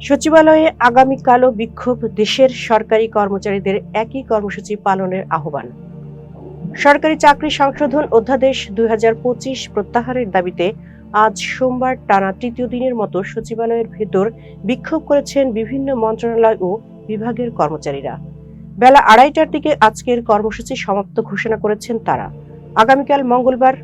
সচিবালয়ে আগামীকালও বিক্ষোভ দেশের সরকারি কর্মচারীদের একই কর্মসূচি পালনের আহ্বান। সরকারি চাকরি সংশোধন অধ্যাদেশ দুই হাজার পঁচিশ প্রত্যাহারের দাবিতে আজ সোমবার টানা তৃতীয় দিনের মতো সচিবালয়ের ভেতর বিক্ষোভ করেছেন বিভিন্ন মন্ত্রণালয় ও বিভাগের কর্মচারীরা। বেলা আড়াইটার দিকে আজকের কর্মসূচি সমাপ্ত ঘোষণা করেছেন তারা। আগামীকাল মঙ্গলবার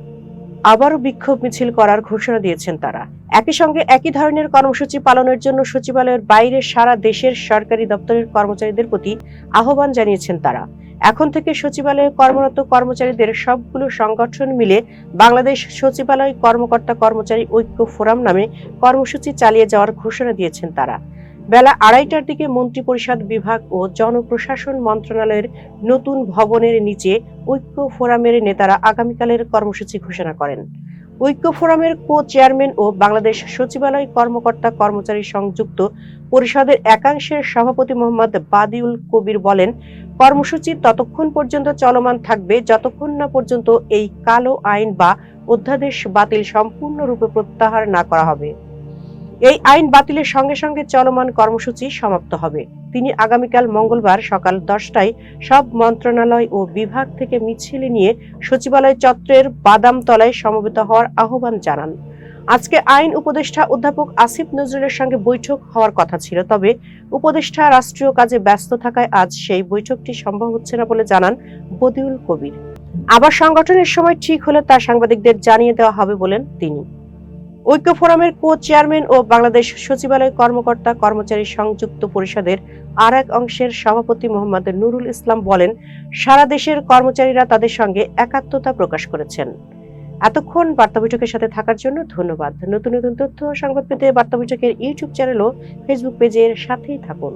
আবারও বিক্ষোভ মিছিল করার ঘোষণা দিয়েছেন তারা। একই সঙ্গে একই ধরনের কর্মসূচি পালনের জন্য সচিবালয়ের বাইরে সারা দেশের সরকারি দপ্তরের কর্মচারীদের প্রতি আহ্বান জানিয়েছেন তারা। এখন থেকে সচিবালয়ে কর্মরত কর্মচারীদের সবগুলো সংগঠন মিলে বাংলাদেশ সচিবালয় কর্মকর্তা কর্মচারী ঐক্য ফোরাম নামে কর্মসূচি চালিয়ে যাওয়ার ঘোষণা দিয়েছেন তারা। বেলা আড়াইটার দিকে মন্ত্রিপরিষদ বিভাগ ও জনপ্রশাসন মন্ত্রণালয়ের নতুন ভবনের নিচে ঐক্য ফোরামের নেতারা আগামীকালের কর্মসূচি ঘোষণা করেন। ঐক্য ফোরামের কো চেয়ারম্যান ও বাংলাদেশ সচিবালয় কর্মকর্তা কর্মচারী সংযুক্ত পরিষদের একাংশের সভাপতি মোহাম্মদ বাদিউল কবির বলেন, কর্মসূচি ততক্ষণ পর্যন্ত চলমান থাকবে যতক্ষণ না পর্যন্ত এই কালো আইন বা অধ্যাদেশ বাতিল সম্পূর্ণরূপে প্রত্যাহার না করা হবে। এই আইন বাতিলের সঙ্গে সঙ্গে চলমান কর্মসূচি সমাপ্ত হবে। তিনি আগামীকাল মঙ্গলবার সকাল দশটায় সব মন্ত্রণালয় ও বিভাগ থেকে মিছিল নিয়ে সচিবালয় চত্বরের বাদামতলায় সমবেত হওয়ার আহ্বান জানান। আজকে আইন উপদেষ্টা অধ্যাপক আসিফ নজরুলের সঙ্গে বৈঠক হওয়ার কথা ছিল, তবে উপদেষ্টা রাষ্ট্রীয় কাজে ব্যস্ত থাকায় আজ সেই বৈঠকটি সম্ভব হচ্ছে না বলে জানান বদিউল কবির। আবার সংগঠনের সময় ঠিক হলে তা সাংবাদিকদের জানিয়ে দেওয়া হবে বলেন তিনি। ঐক্য ফোরামের কো চেয়ারম্যান ও বাংলাদেশ সচিবালয় কর্মকর্তা কর্মচারী সংযুক্ত পরিষদের আর এক অংশের সভাপতি মোহাম্মদ নুরুল ইসলাম বলেন, সারা দেশের কর্মচারীরা তাদের সঙ্গে একাত্মতা প্রকাশ করেছেন। এতক্ষণ বার্তা বৈঠকের সাথে থাকার জন্য ধন্যবাদ। নতুন নতুন তথ্য সংবাদ পেতে বার্তা বৈঠকের ইউটিউব চ্যানেল ও ফেসবুক পেজের সাথেই থাকুন।